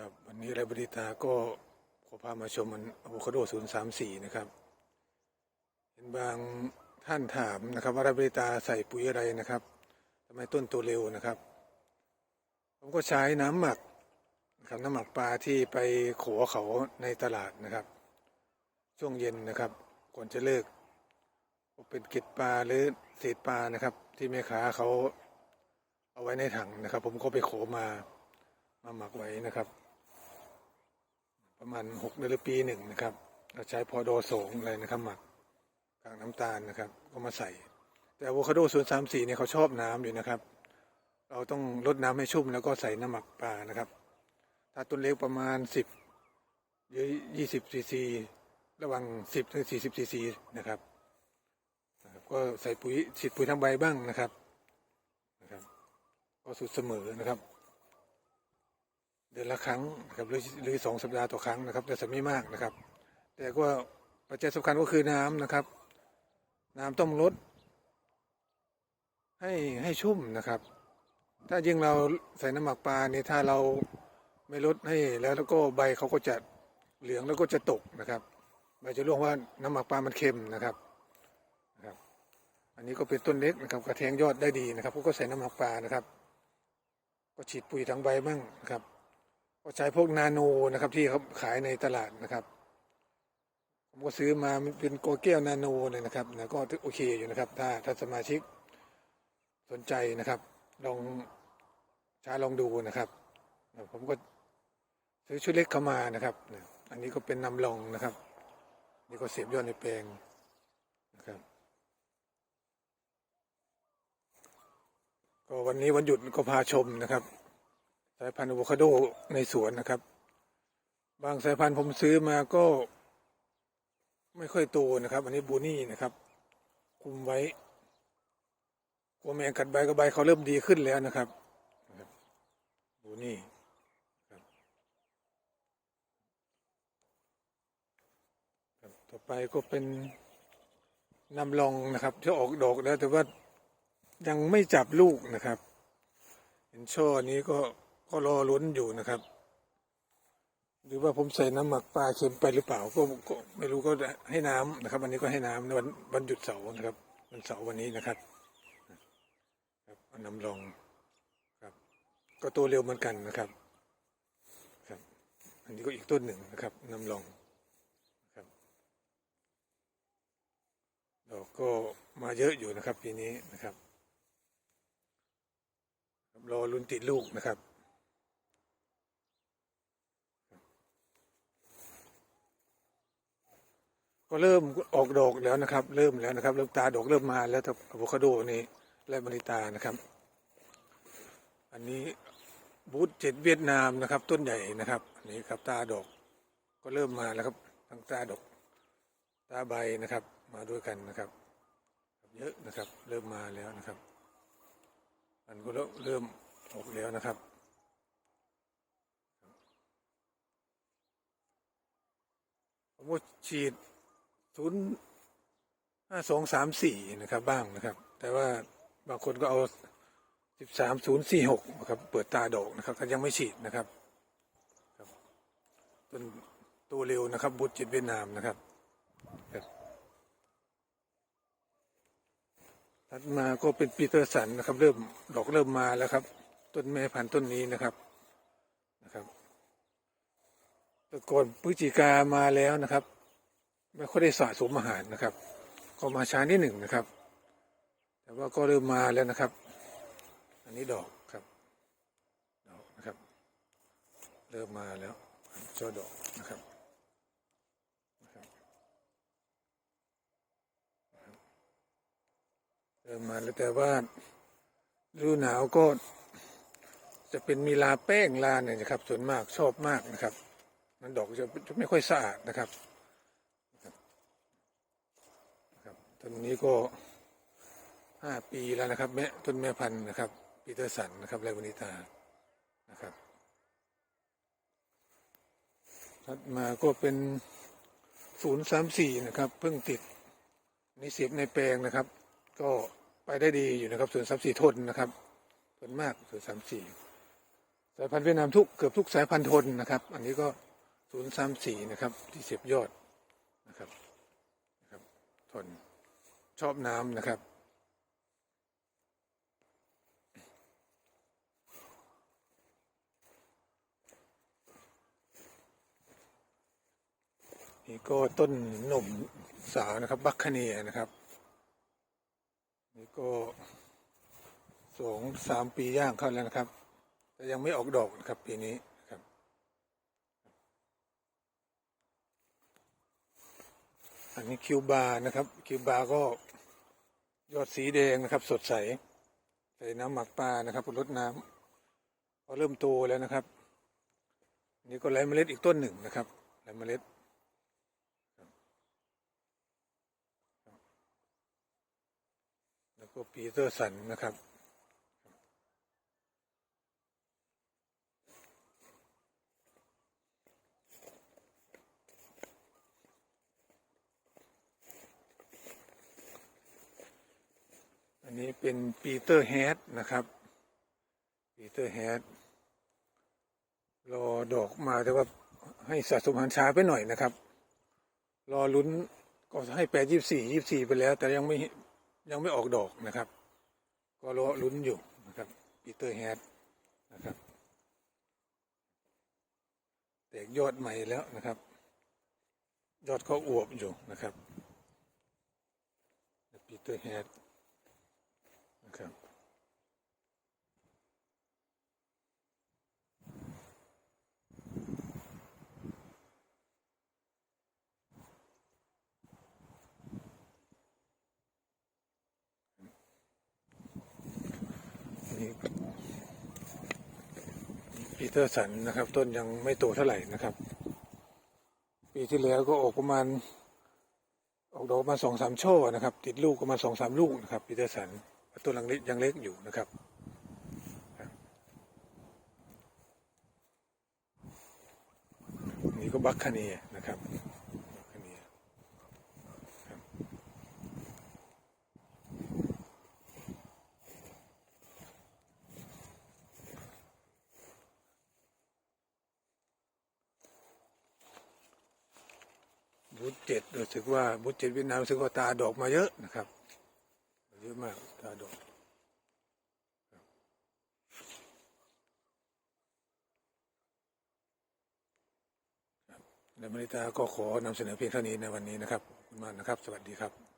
ครับวันนี้ไรบริตาก็ขอพามาชมมันอะโวคาโด034นะครับ เห็นบางท่านถามนะครับว่าไรบริตาใส่ปุ๋ยอะไรนะครับทำไมต้นโตเร็วนะครับ ผมก็ใช้น้ำหมักนะครับน้ำหมักปลาที่ไปขอเขาในตลาดนะครับ ช่วงเย็นนะครับ ก่อนจะเลิกเป็นเกล็ดปลาหรือเศษปลานะครับ ที่แม่ค้าเขาเอาไว้ในถังนะครับ ผมก็ไปขอมามาหมักไว้นะครับ ประมาณหกเดือนหรือปีหนึ่งนะครับเราใช้พอโดสงอะไรนะครับหมักกากน้ำตาลนะครับ ก็มาใส่ แต่อะโวคาโดส่วนสามสี่เนี่ยเขาชอบน้ำอยู่นะครับ เราต้องลดน้ำให้ชุ่มแล้วก็ใส่น้ำหมักปลานะครับ ถ้าต้นเล็กประมาณสิบหรือยี่สิบซีซีระหว่างสิบถึงสี่สิบซีซีนะครับนะครับก็ใส่ปุ๋ยฉีดปุ๋ยทางใบบ้างนะครับนะครับ ก็สุดเสมอนะครับ เดือนละครั้งนะครับหรือหรือสองสัปดาห์ต่อครั้งนะครับ แต่จะไม่มากนะครับ แต่ก็ปัจจัยสำคัญก็คือน้ำนะครับ น้ำต้องลด ให้ให้ชุ่มนะครับ ถ้ายิ่งเราใส่น้ำหมักปลาเนี่ยถ้าเราไม่ลดให้แล้วแล้วก็ใบเขาก็จะเหลืองแล้วก็จะตกนะครับใบจะร่วงว่าน้ำหมักปลามันเค็มนะครับนะครับ อันนี้ก็เป็นต้นเล็กนะครับกระแทงยอดได้ดีนะครับก็ใส่น้ำหมักปลานะครับ ก็ฉีดปุ๋ยทางใบบ้างนะครับ ก็ใช้พวกนาโนนะครับ ที่เขาขายในตลาดนะครับผมก็ซื้อมาเป็นโกแก้วนาโนเลยนะครับนะก็โอเคอยู่นะครับ ถ้าถ้าสมาชิกสนใจนะครับ ลองใช้ลองดูนะครับ ผมก็ซื้อชุดเล็กเข้ามานะครับ อันนี้ก็เป็นนำลองนะครับ นี่ก็เสียบยอดในแปลงนะครับ ก็วันนี้วันหยุดก็พาชมนะครับายพันธุ์อะโวคาโดในสวนนะครับ บางสายพันธุ์ผมซื้อมาก็ ไม่ค่อยโตนะครับ อันนี้บูนี่นะครับ คุมไว้กลัวแมงกัดใบก็ใบเขาเริ่มดีขึ้นแล้วนะครับบูนี่ต่อไปก็เป็นนำลองนะครับที่ออกดอกแล้วแต่ว่ายังไม่จับลูกนะครับเห็นช่อนี้ก็ ก็รอลุ้นอยู่นะครับ หรือว่าผมใส่น้ำหมักปลาเค็มไปหรือเปล่าก็ก็ไม่รู้ก็ให้น้ำนะครับ วันนี้ก็ให้น้ำในวันวันหยุดเสาร์นะครับวันเสาร์วันนี้นะครับ ครับน้ำลองครับ ก็โตเร็วเหมือนกันนะครับ ครับ อันนี้ก็อีกต้นหนึ่งนะครับน้ำลองครับดอกก็มาเยอะอยู่นะครับปีนี้นะครับรอลุ้นติดลูกนะครับ ก็เริ่มออกดอกแล้วนะครับ เริ่มแล้วนะครับ เริ่มตาดอกเริ่มมาแล้วตอะโวคาโดนี่และบริตานะครับ อันนี้บูธเจ็ดเวียดนามนะครับ ต้นใหญ่นะครับนนี้ครับตาดอกก็เริ่มมาแล้วครับทั้งตาดอกตาใบนะครับ มาด้วยกันนะครับ เยอะนะครับ เริ่มมาแล้วนะครับมันก็เริ่มออกแล้วนะครับผมก็ฉีด ศูนย์ห้าสองสามสี่นะครับบ้างนะครับ แต่ว่าบางคนก็เอาสิบสามศูนย์สี่หกนะครับ เปิดตาดอกนะครับก็ยังไม่ฉีดนะครับครับต้นตัวเร็วนะครับบุตรจิตเวียดนามนะครับครับถัดมาก็เป็นปีเตอร์สันนะครับ เริ่มดอกเริ่มมาแล้วครับ ต้นแม่พันธุ์ต้นนี้นะครับนะครับต่ก่อนพฤศจิกามาแล้วนะครับ ไม่ค่อยได้สะสมอาหารนะครับ ก็มาช้านิดหนึ่งนะครับ แต่ว่าก็เริ่มมาแล้วนะครับ อันนี้ดอกครับดอกนะครับ เริ่มมาแล้วช่อดอกนะครับเริ่มมาแล้วแต่ว่าฤดูหนาวก็จะเป็นมีลาแป้งลาเนี่ยนะครับ ส่วนมากชอบมากนะครับ มันดอกจะไม่ค่อยสะอาดนะครับนะครับ ต้นนี้ก็ห้าปีแล้วนะครับ แม่ต้นแม่พันธุ์นะครับปีเตอร์สันนะครับไรวนิตานะครับถัดมาก็เป็นศูนย์สามสี่นะครับ เพิ่งติดในเสียบในแปลงนะครับ ก็ไปได้ดีอยู่นะครับส่วนสามสี่ทนนะครับส่วนมากส่วนสามสี่สายพันธุ์เวียดนามทุกเกือบทุกสายพันธุ์ทนนะครับ อันนี้ก็ศูนย์สามสี่นะครับที่เสียบยอดนะครับนะครับทน ชอบน้ำนะครับ นี่ก็ต้นหนุ่มสาวนะครับ บัคคเนียนะครับ นี่ก็สองสามปีย่างเข้าแล้วนะครับ แต่ยังไม่ออกดอกนะครับปีนี้นะครับอันนี้คิวบาร์นะครับ คิวบาร์ก็ ยอดสีแดงนะครับ สดใส ใส่น้ำหมักปลานะครับรดน้ำพอเริ่มโตแล้วนะครับ นี่ก็ไร้เมล็ดอีกต้นหนึ่งนะครับไร้เมล็ดแล้วก็ปีเตอร์สันนะครับ นนี้เป็นปีเตอร์แฮดนะครับปีเตอร์แฮดรอดอกมาแต่ว่าให้สะสมหันช้าไปหน่อยนะครับ รอลุ้นก็ให้แปดยี่สี่ยี่สี่ไปแล้ว แต่ยังไม่ยังไม่ออกดอกนะครับ ก็รอลุ้นอยู่นะครับปีเตอร์แฮดนะครับแตกยอดใหม่แล้วนะครับ ยอดเขาอวบอยู่นะครับปีเตอร์แฮด นี่ปีเตอร์สันนะครับ ต้นยังไม่โตเท่าไหร่นะครับ ปีที่แล้วก็ออกประมาณ ออกดอกประมาณสองสามช่อนะครับ ติดลูกประมาณสองสามลูกนะครับปีเตอร์สันต้นยังเล็กยังเล็กอยู่นะครับครับนี่ก็บัคคาเนียนะครับบัคคาเนียครับ บูธเจ็ดรู้สึกว่าบูธเจ็ดเวียดนามรู้สึกว่าตาดอกมาเยอะนะครับเยอะมากตาดอกและมริตาก็ขอนำเสนอเพียงเท่านี้ในวันนี้นะครับขอบคุณมากนะครับ สวัสดีครับ